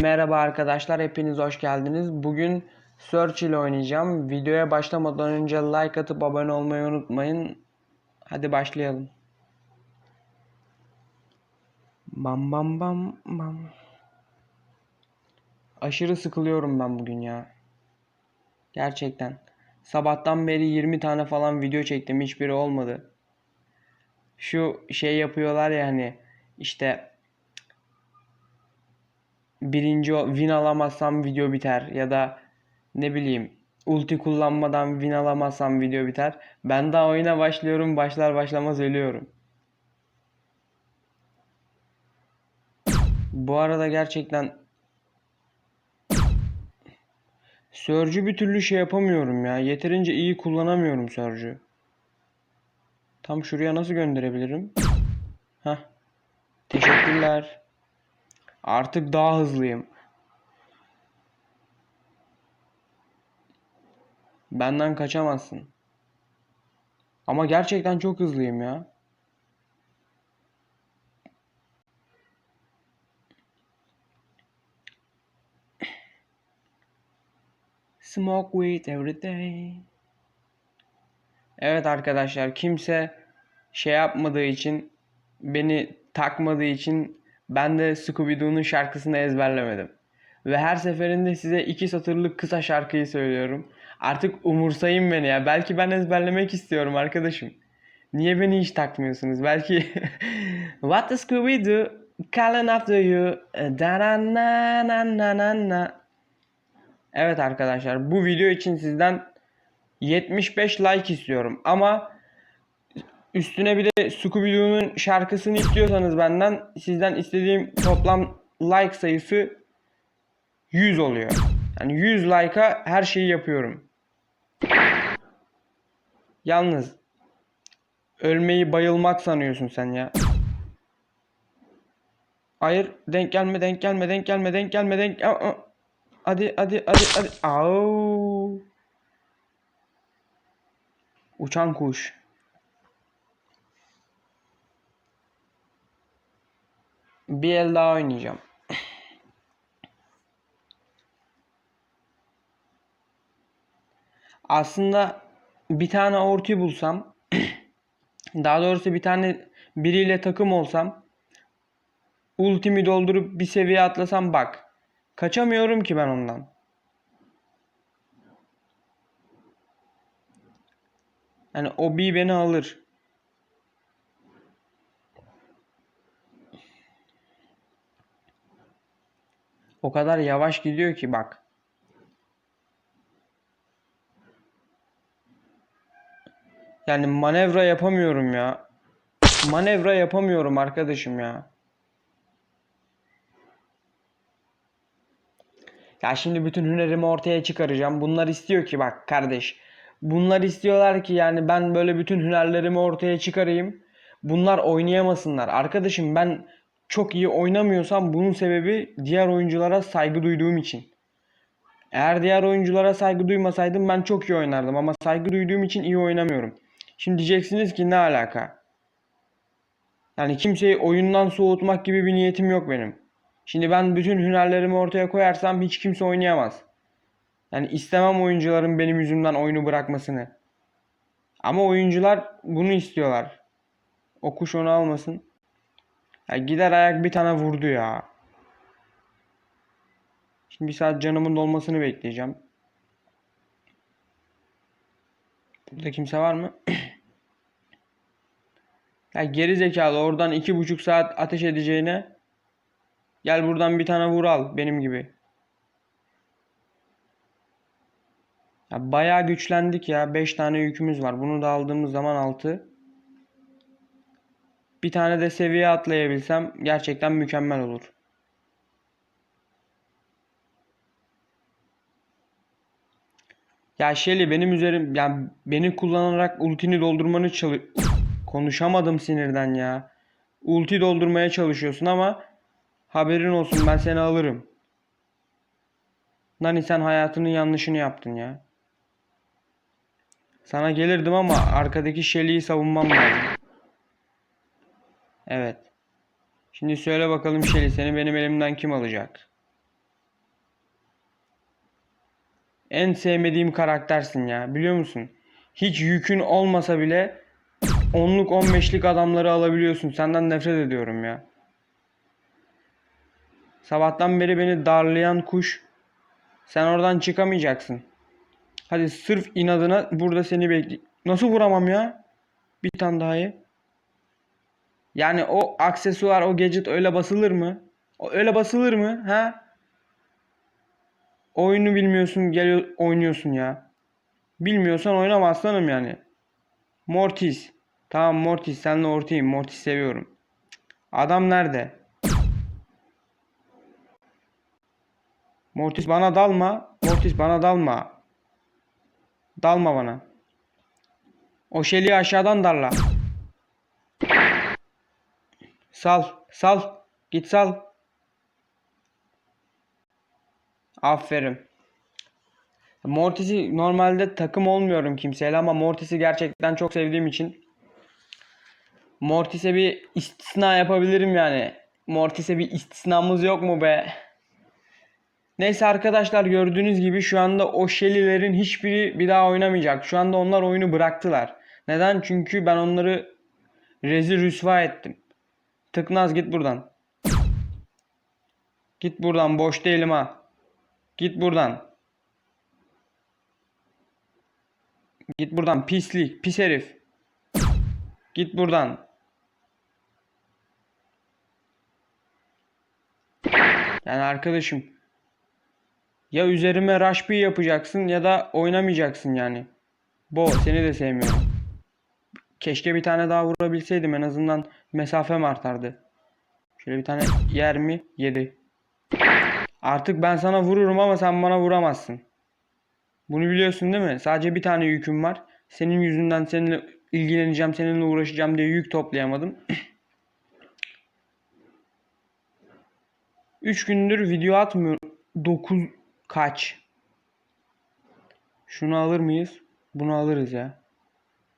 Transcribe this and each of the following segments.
Merhaba arkadaşlar, hepiniz hoş geldiniz. Bugün Search ile oynayacağım. Videoya başlamadan önce like atıp abone olmayı unutmayın. Hadi başlayalım. Bam bam bam bam. Aşırı sıkılıyorum ben bugün ya. Gerçekten. Sabahtan beri 20 tane falan video çektim, hiçbiri olmadı. Şu şey yapıyorlar ya hani işte birinci win alamazsam video biter ya da ne bileyim ulti kullanmadan win alamazsam video biter. Ben daha oyuna başlıyorum başlar başlamaz ölüyorum. Bu arada gerçekten Surge'ü bir türlü şey yapamıyorum ya. Yeterince iyi kullanamıyorum Surge'ü. Tam şuraya nasıl gönderebilirim? Heh. Teşekkürler. Artık daha hızlıyım. Benden kaçamazsın. Ama gerçekten çok hızlıyım ya. Smoke weed every day. Evet arkadaşlar kimse şey yapmadığı için beni takmadığı için ben de Scooby-Doo'nun şarkısını ezberlemedim. Ve her seferinde size iki satırlık kısa şarkıyı söylüyorum. Artık umursayın beni ya. Belki ben ezberlemek istiyorum arkadaşım. Niye beni hiç takmıyorsunuz? Belki What the Scooby-Doo calling after you da na na na na na na Evet arkadaşlar bu video için sizden 75 like istiyorum ama üstüne bir de Scooby-Doo'nun şarkısını istiyorsanız benden sizden istediğim toplam like sayısı 100 oluyor. Yani 100 like'a her şeyi yapıyorum. Yalnız ölmeyi bayılmak sanıyorsun sen ya. Hayır denk gelme denk gelme denk gelme denk gelme denk aa. Hadi hadi hadi hadi. Au. Uçan kuş. Bir el daha oynayacağım. Aslında bir tane orti bulsam, daha doğrusu bir tane biriyle takım olsam, ultimi doldurup bir seviye atlasam bak. Kaçamıyorum ki ben ondan. Yani o bir beni alır. O kadar yavaş gidiyor ki bak. Yani manevra yapamıyorum ya. Manevra yapamıyorum arkadaşım ya. Ya şimdi bütün hünerimi ortaya çıkaracağım. Bunlar istiyor ki bak kardeş. Bunlar istiyorlar ki yani ben böyle bütün hünerlerimi ortaya çıkarayım. Bunlar oynayamasınlar. Arkadaşım ben çok iyi oynamıyorsam bunun sebebi diğer oyunculara saygı duyduğum için. Eğer diğer oyunculara saygı duymasaydım ben çok iyi oynardım ama saygı duyduğum için iyi oynamıyorum. Şimdi diyeceksiniz ki ne alaka? Yani kimseyi oyundan soğutmak gibi bir niyetim yok benim. Şimdi ben bütün hünerlerimi ortaya koyarsam hiç kimse oynayamaz. Yani istemem oyuncuların benim yüzümden oyunu bırakmasını. Ama oyuncular bunu istiyorlar. O kuş onu almasın. Ya gider ayak bir tane vurdu ya. Şimdi bir saat canımın dolmasını bekleyeceğim. Burada kimse var mı? ya geri zekalı oradan iki buçuk saat ateş edeceğine Gel buradan bir tane vur al benim gibi. Ya bayağı güçlendik ya. 5 tane yükümüz var. Bunu da aldığımız zaman 6. Bir tane de seviye atlayabilsem gerçekten mükemmel olur. Ya Shelly benim üzerim yani beni kullanarak ultini doldurmanı çalı konuşamadım sinirden ya. Ulti doldurmaya çalışıyorsun ama Haberin olsun ben seni alırım. Nani sen hayatının yanlışını yaptın ya. Sana gelirdim ama arkadaki Shelly'yi savunmam lazım. Evet. Şimdi söyle bakalım Shelly seni benim elimden kim alacak? En sevmediğim karaktersin ya biliyor musun? Hiç yükün olmasa bile onluk 15'lik adamları alabiliyorsun. Senden nefret ediyorum ya. Sabahtan beri beni darlayan kuş. Sen oradan çıkamayacaksın. Hadi sırf inadına burada seni bekle. Nasıl vuramam ya? Bir tane daha ye. Yani o aksesuar, o gadget öyle basılır mı? O öyle basılır mı? Ha? Oyunu bilmiyorsun, geliyor oynuyorsun ya. Bilmiyorsan oynama aslanım yani. Mortis. Tamam Mortis, senle ortayım. Mortis seviyorum. Adam nerede? Mortis bana dalma. Mortis bana dalma. Dalma bana. O şeliği aşağıdan darla. Sal. Sal. Git sal. Aferin. Mortis'i normalde takım olmuyorum kimseyle ama Mortis'i gerçekten çok sevdiğim için Mortis'e bir istisna yapabilirim yani. Mortis'e bir istisnamız yok mu be? Neyse arkadaşlar gördüğünüz gibi şu anda o Shelly'lerin hiçbiri bir daha oynamayacak. Şu anda onlar oyunu bıraktılar. Neden? Çünkü ben onları rezil rüsva ettim. Tıknaz git buradan. Git buradan boş değilim ha. Git buradan. Git buradan pislik, pis herif. Git buradan. Yani arkadaşım ya üzerime rush yapacaksın ya da oynamayacaksın yani. Bo seni de sevmiyorum. Keşke bir tane daha vurabilseydim en azından mesafem artardı. Şöyle bir tane yer mi? Yedi. Artık ben sana vururum ama sen bana vuramazsın. Bunu biliyorsun değil mi? Sadece bir tane yüküm var. Senin yüzünden seninle ilgileneceğim, seninle uğraşacağım diye yük toplayamadım. 3 gündür video atmıyorum. 9 kaç? Şunu alır mıyız? Bunu alırız ya.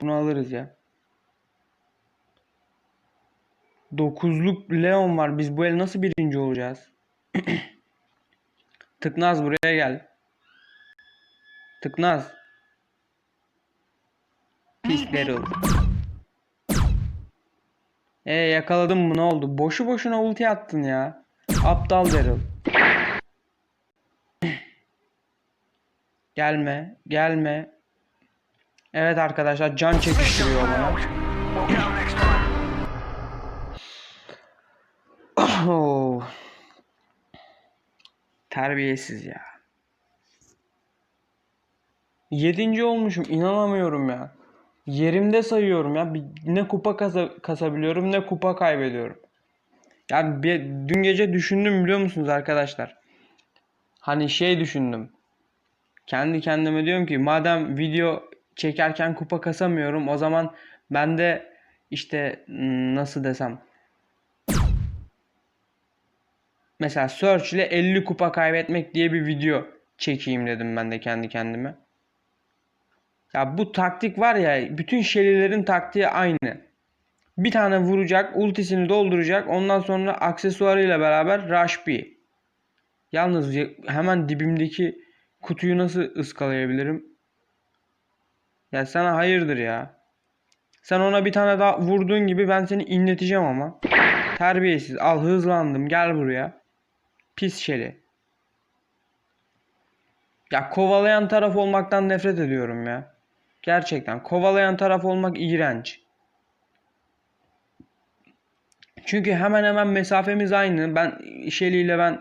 Bunu alırız ya. 9'luk Leon var. Biz bu el nasıl birinci olacağız? Tıknaz buraya gel. Tıknaz. Pis Daryl. E yakaladım mı ne oldu? Boşu boşuna ulti attın ya. Aptal Daryl. Gelme, gelme. Evet arkadaşlar can çekiştiriyor bana. Terbiyesiz ya. Yedinci olmuşum. inanamıyorum ya. Yerimde sayıyorum ya. Ne kupa kasa- kasabiliyorum ne kupa kaybediyorum. Ya bir, dün gece düşündüm biliyor musunuz arkadaşlar? Hani şey düşündüm. Kendi kendime diyorum ki madem video çekerken kupa kasamıyorum o zaman ben de işte hmm, nasıl desem Mesela Search ile 50 kupa kaybetmek diye bir video çekeyim dedim ben de kendi kendime. Ya bu taktik var ya bütün şelilerin taktiği aynı. Bir tane vuracak, ultisini dolduracak. Ondan sonra aksesuarıyla beraber Rush B. Yalnız ya- hemen dibimdeki kutuyu nasıl ıskalayabilirim? Ya sana hayırdır ya. Sen ona bir tane daha vurduğun gibi ben seni inleteceğim ama. Terbiyesiz. Al hızlandım. Gel buraya. Pis şeli. Ya kovalayan taraf olmaktan nefret ediyorum ya. Gerçekten kovalayan taraf olmak iğrenç. Çünkü hemen hemen mesafemiz aynı. Ben Shelly ile ben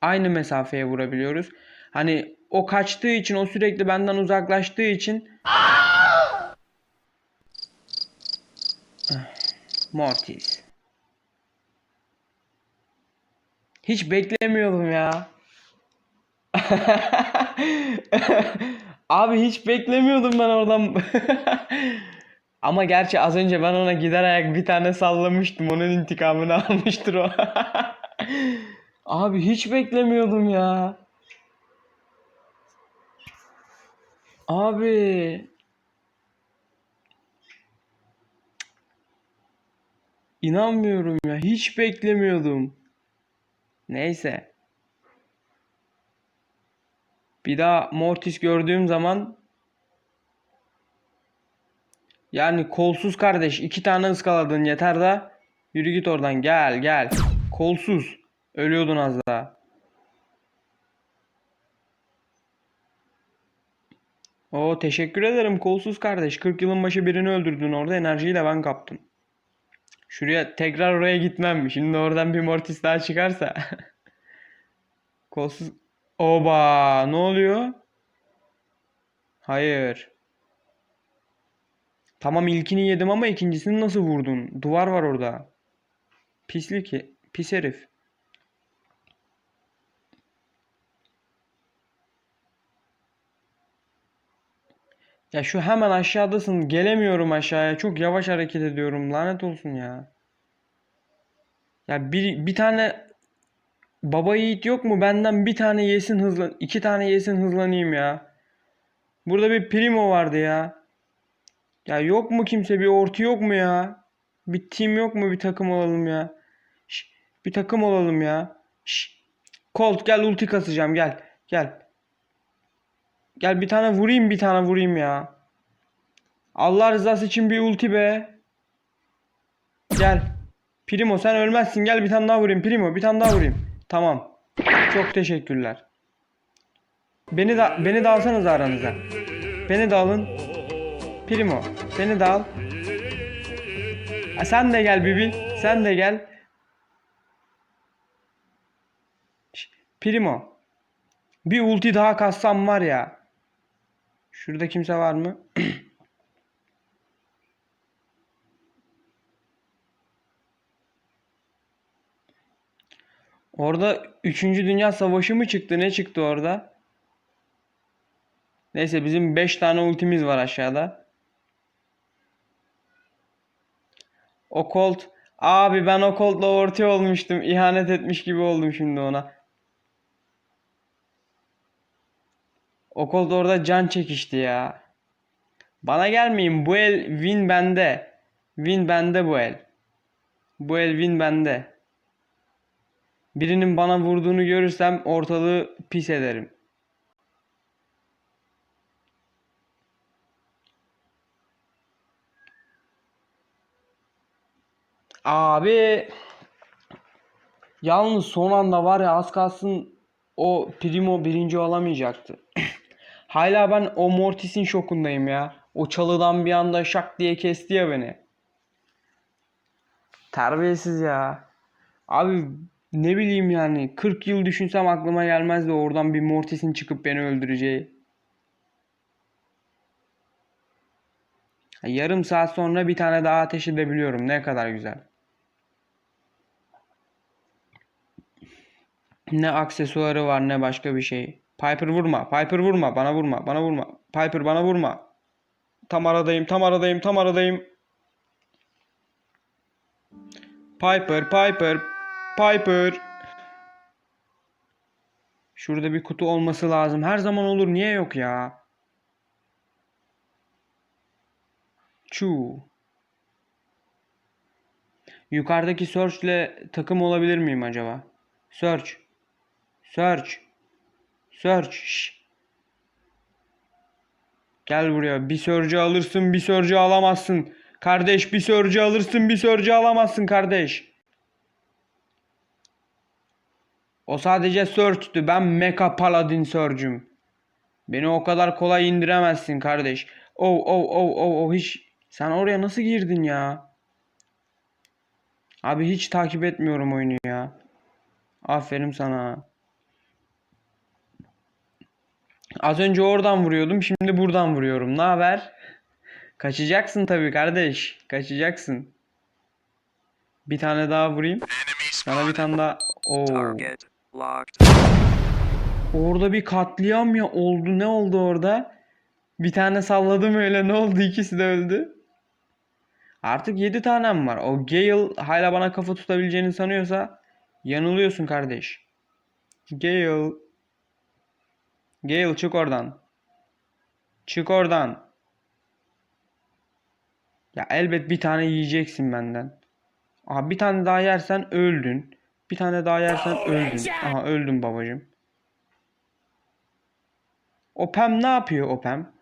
aynı mesafeye vurabiliyoruz. Hani o kaçtığı için, o sürekli benden uzaklaştığı için Mortis. Hiç beklemiyordum ya. Abi hiç beklemiyordum ben oradan. Ama gerçi az önce ben ona gider ayak bir tane sallamıştım. Onun intikamını almıştır o. Abi hiç beklemiyordum ya. Abi. İnanmıyorum ya. Hiç beklemiyordum. Neyse. Bir daha Mortis gördüğüm zaman yani kolsuz kardeş iki tane ıskaladın yeter da yürü git oradan gel gel. Kolsuz. Ölüyordun az daha. Oo teşekkür ederim kolsuz kardeş. 40 yılın başı birini öldürdün orada enerjiyi de ben kaptım. Şuraya tekrar oraya gitmem. Şimdi oradan bir Mortis daha çıkarsa. Kolsuz. Oba ne oluyor? Hayır. Tamam ilkini yedim ama ikincisini nasıl vurdun? Duvar var orada. Pislik. Pis herif. Ya şu hemen aşağıdasın. Gelemiyorum aşağıya. Çok yavaş hareket ediyorum. Lanet olsun ya. Ya bir, bir tane baba yiğit yok mu? Benden bir tane yesin hızlan. iki tane yesin hızlanayım ya. Burada bir primo vardı ya. Ya yok mu kimse? Bir ortu yok mu ya? Bir team yok mu? Bir takım olalım ya. Şş, bir takım olalım ya. Şş. Colt gel ulti kasacağım gel. Gel. Gel bir tane vurayım bir tane vurayım ya. Allah rızası için bir ulti be. Gel. Primo sen ölmezsin. Gel bir tane daha vurayım. Primo bir tane daha vurayım. Tamam. Çok teşekkürler. Beni de beni de alsanız aranıza. Beni de alın. Primo beni de al. Sen de gel Bibi. Sen de gel. Primo. Bir ulti daha kassam var ya. Şurada kimse var mı? Orada 3. Dünya Savaşı mı çıktı? Ne çıktı orada? Neyse bizim 5 tane ultimiz var aşağıda. O Colt. Abi ben o Colt'la orta olmuştum. İhanet etmiş gibi oldum şimdi ona. O Colt orada can çekişti ya. Bana gelmeyin. Bu el win bende. Win bende bu el. Bu el win bende. Birinin bana vurduğunu görürsem ortalığı pis ederim. Abi yalnız son anda var ya az kalsın o Primo birinci olamayacaktı. Hala ben o Mortis'in şokundayım ya. O çalıdan bir anda şak diye kesti ya beni. Terbiyesiz ya. Abi ne bileyim yani 40 yıl düşünsem aklıma gelmezdi oradan bir Mortis'in çıkıp beni öldüreceği. Yarım saat sonra bir tane daha ateş edebiliyorum. Ne kadar güzel. Ne aksesuarı var ne başka bir şey. Piper vurma. Piper vurma. Bana vurma. Bana vurma. Piper bana vurma. Tam aradayım. Tam aradayım. Tam aradayım. Piper. Piper. Piper. Şurada bir kutu olması lazım. Her zaman olur. Niye yok ya? Chu. Yukarıdaki Search'le takım olabilir miyim acaba? Search. Search. Search. Gel buraya. Bir Surge'ı alırsın, bir Surge'ı alamazsın. Kardeş bir Surge'ı alırsın, bir Surge'ı alamazsın kardeş. O sadece Surge'tü. Ben Mecha Paladin Surge'üm. Beni o kadar kolay indiremezsin kardeş. Oh oh oh oh oh hiç. Sen oraya nasıl girdin ya? Abi hiç takip etmiyorum oyunu ya. Aferin sana. Az önce oradan vuruyordum, şimdi buradan vuruyorum. Ne haber? Kaçacaksın tabii kardeş. Kaçacaksın. Bir tane daha vurayım. Sana bir tane daha. Oo. Orada bir katliam ya oldu. Ne oldu orada? Bir tane salladım öyle. Ne oldu? İkisi de öldü. Artık 7 tanem var. O Gale hala bana kafa tutabileceğini sanıyorsa yanılıyorsun kardeş. Gale. Gale çık oradan. Çık oradan. Ya elbet bir tane yiyeceksin benden. Aha bir tane daha yersen öldün. Bir tane daha yersen öldün. Aha öldün babacım. O Pem ne yapıyor o Pem?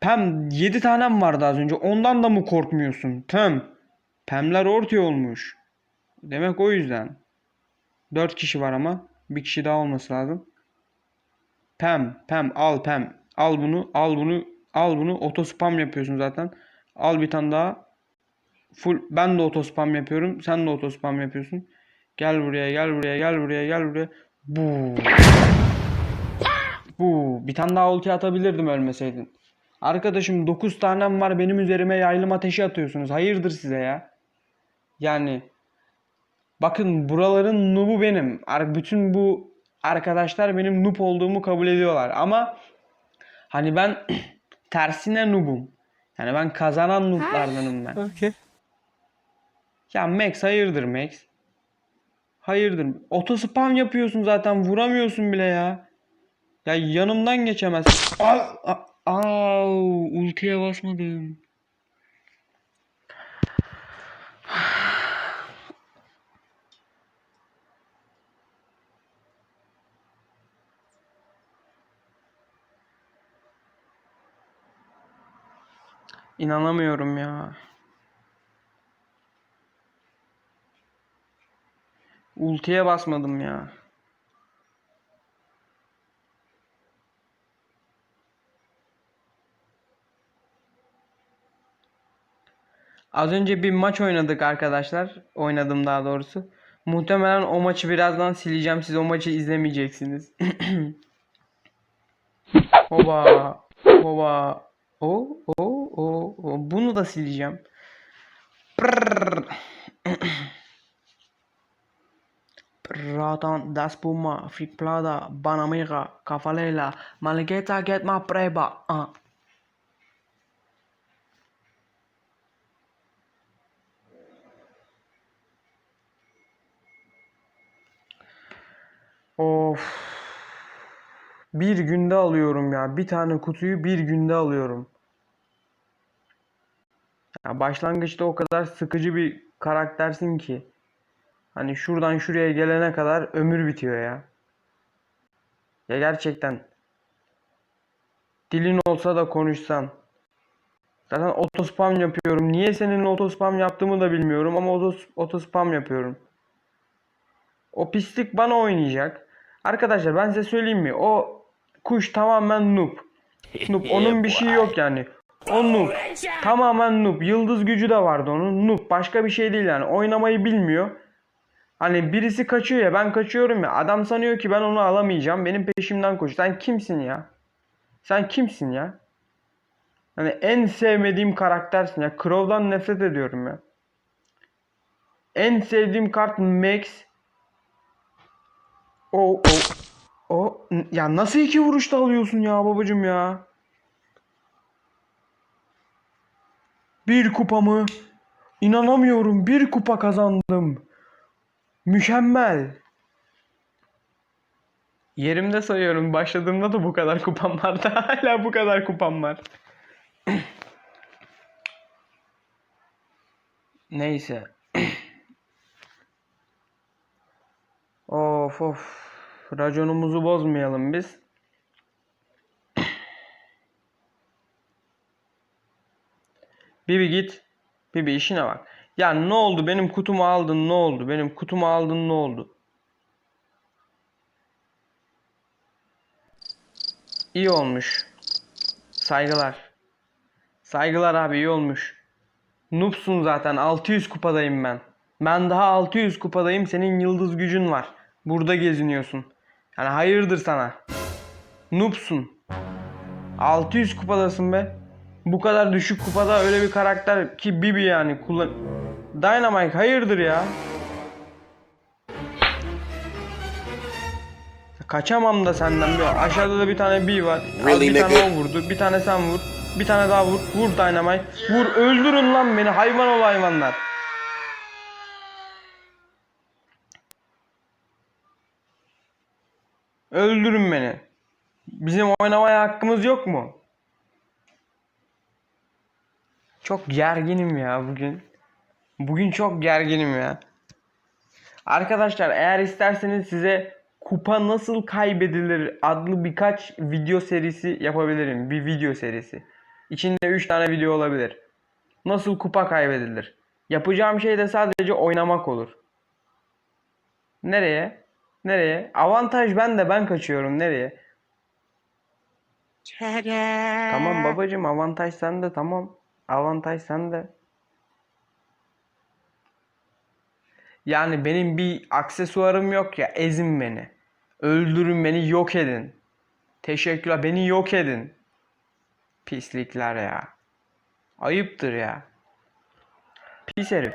Pem 7 tanem vardı az önce. Ondan da mı korkmuyorsun? Pem. Pemler ortaya olmuş. Demek o yüzden. 4 kişi var ama. Bir kişi daha olması lazım. Pem, Pem, al Pem. Al bunu, al bunu, al bunu. Oto spam yapıyorsun zaten. Al bir tane daha. Full ben de oto spam yapıyorum. Sen de oto spam yapıyorsun. Gel buraya, gel buraya, gel buraya, gel buraya. Bu. Bu. Bir tane daha ulti atabilirdim ölmeseydin. Arkadaşım 9 tanem var benim üzerime yaylım ateşi atıyorsunuz. Hayırdır size ya? Yani bakın buraların nubu benim. Bütün bu arkadaşlar benim noob olduğumu kabul ediyorlar. Ama hani ben tersine noobum. Yani ben kazanan nooblardanım ben. Okay. Ya Max hayırdır Max? Hayırdır. Otospam yapıyorsun zaten vuramıyorsun bile ya. Ya yanımdan geçemezsin. Al, a- au, ultiye basmadım. İnanamıyorum ya. Ultiye basmadım ya. Az önce bir maç oynadık arkadaşlar. Oynadım daha doğrusu. Muhtemelen o maçı birazdan sileceğim. Siz o maçı izlemeyeceksiniz. Hoba. Hoba. O, o, o, o. Bunu da sileceğim. Prrr. Ratan da spuma, friplada, banamiga, cafalela, malgeta get ma preba. Ah. Of. Bir günde alıyorum ya. Bir tane kutuyu bir günde alıyorum. Ya başlangıçta o kadar sıkıcı bir karaktersin ki. Hani şuradan şuraya gelene kadar ömür bitiyor ya. Ya gerçekten. Dilin olsa da konuşsan. Zaten otospam yapıyorum. Niye senin otospam yaptığımı da bilmiyorum ama otos otospam yapıyorum. O pislik bana oynayacak. Arkadaşlar ben size söyleyeyim mi? O kuş tamamen noob. Noob. Onun bir şeyi yok yani. O noob. Tamamen noob. Yıldız gücü de vardı onun. Noob. Başka bir şey değil yani. Oynamayı bilmiyor. Hani birisi kaçıyor ya ben kaçıyorum ya. Adam sanıyor ki ben onu alamayacağım. Benim peşimden koş. Sen kimsin ya? Sen kimsin ya? Hani en sevmediğim karaktersin ya. Crow'dan nefret ediyorum ya. En sevdiğim kart Max. O o o ya nasıl iki vuruşta alıyorsun ya babacım ya? Bir kupamı inanamıyorum. Bir kupa kazandım. Mükemmel. Yerimde sayıyorum. Başladığımda da bu kadar kupam vardı. Hala bu kadar kupam var. Neyse. Of of. Raconumuzu bozmayalım biz. Bibi git. Bibi işine bak. Ya ne oldu? Benim kutumu aldın ne oldu? Benim kutumu aldın ne oldu? İyi olmuş. Saygılar. Saygılar abi iyi olmuş. Noobsun zaten 600 kupadayım ben. Ben daha 600 kupadayım senin yıldız gücün var. Burada geziniyorsun. Yani hayırdır sana. Noobsun. 600 kupadasın be. Bu kadar düşük kupada öyle bir karakter ki Bibi yani kullan... Dynamite hayırdır ya? Kaçamam da senden bir. Aşağıda da bir tane B var. Al Really, bir tane o vurdu. Bir tane sen vur. Bir tane daha vur. Vur Dynamite. Vur öldürün lan beni. Hayvan ol hayvanlar. Öldürün beni. Bizim oynamaya hakkımız yok mu? Çok gerginim ya bugün. Bugün çok gerginim ya. Arkadaşlar eğer isterseniz size Kupa nasıl kaybedilir adlı birkaç video serisi yapabilirim. Bir video serisi. İçinde 3 tane video olabilir. Nasıl kupa kaybedilir? Yapacağım şey de sadece oynamak olur. Nereye? Nereye? Avantaj ben de ben kaçıyorum. Nereye? Tamam babacığım avantaj sende tamam. Avantaj sende. Yani benim bir aksesuarım yok ya ezin beni. Öldürün beni yok edin. Teşekkürler beni yok edin. Pislikler ya. Ayıptır ya. Pis herif.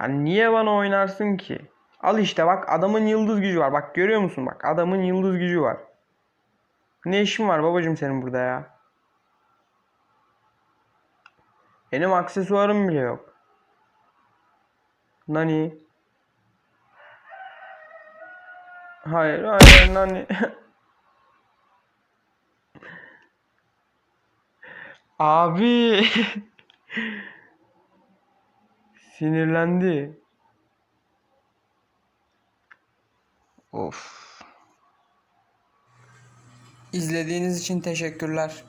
Yani niye bana oynarsın ki? Al işte bak adamın yıldız gücü var. Bak görüyor musun bak adamın yıldız gücü var. Ne işin var babacığım senin burada ya? Benim aksesuarım bile yok. Nani? Hayır, hayır Nani. Abi. Sinirlendi. Of. İzlediğiniz için teşekkürler.